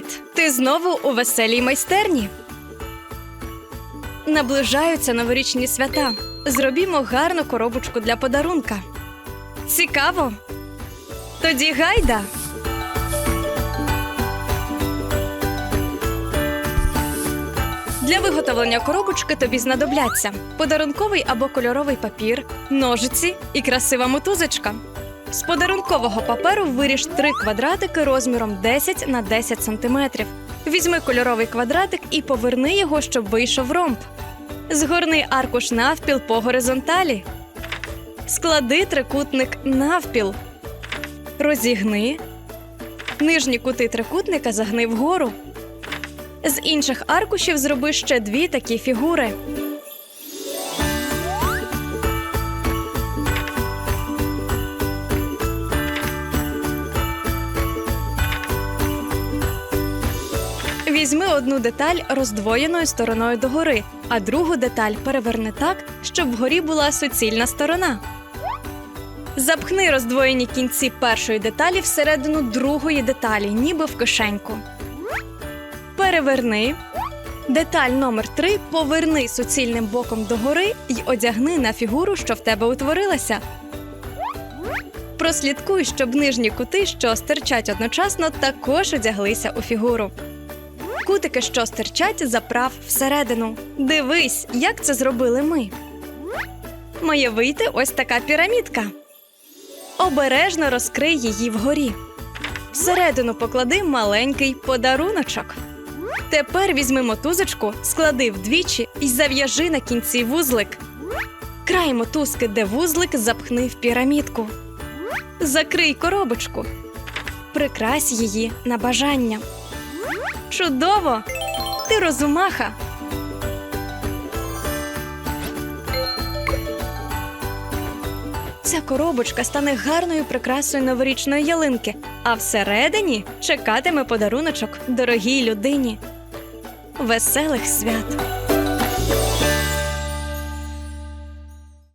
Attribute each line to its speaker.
Speaker 1: Привіт! Ти знову у веселій майстерні. Наближаються новорічні свята. Зробімо гарну коробочку для подарунка. Цікаво? Тоді гайда. Для виготовлення коробочки тобі знадобляться подарунковий або кольоровий папір, ножиці і красива мотузочка. З подарункового паперу виріж три квадратики розміром 10 на 10 см. Візьми кольоровий квадратик і поверни його, щоб вийшов ромб. Згорни аркуш навпіл по горизонталі. Склади трикутник навпіл. Розігни. Нижні кути трикутника загни вгору. З інших аркушів зроби ще дві такі фігури. Візьми одну деталь роздвоєною стороною догори, а другу деталь переверни так, щоб вгорі була суцільна сторона. Запхни роздвоєні кінці першої деталі всередину другої деталі, ніби в кишеньку. Переверни. Деталь номер 3 поверни суцільним боком догори і одягни на фігуру, що в тебе утворилася. Прослідкуй, щоб нижні кути, що стирчать одночасно, також одяглися у фігуру. Кутики, що стирчать, заправ всередину. Дивись, як це зробили ми. Має вийти ось така пірамідка. Обережно розкрий її вгорі. Всередину поклади маленький подаруночок. Тепер візьми мотузочку, склади вдвічі і зав'яжи на кінці вузлик. Край мотузки, де вузлик, запхни в пірамідку. Закрий коробочку. Прикрась її на бажання. Чудово! Ти розумаха. Ця коробочка стане гарною прикрасою новорічної ялинки, а всередині чекатиме подаруночок дорогій людині. Веселих свят!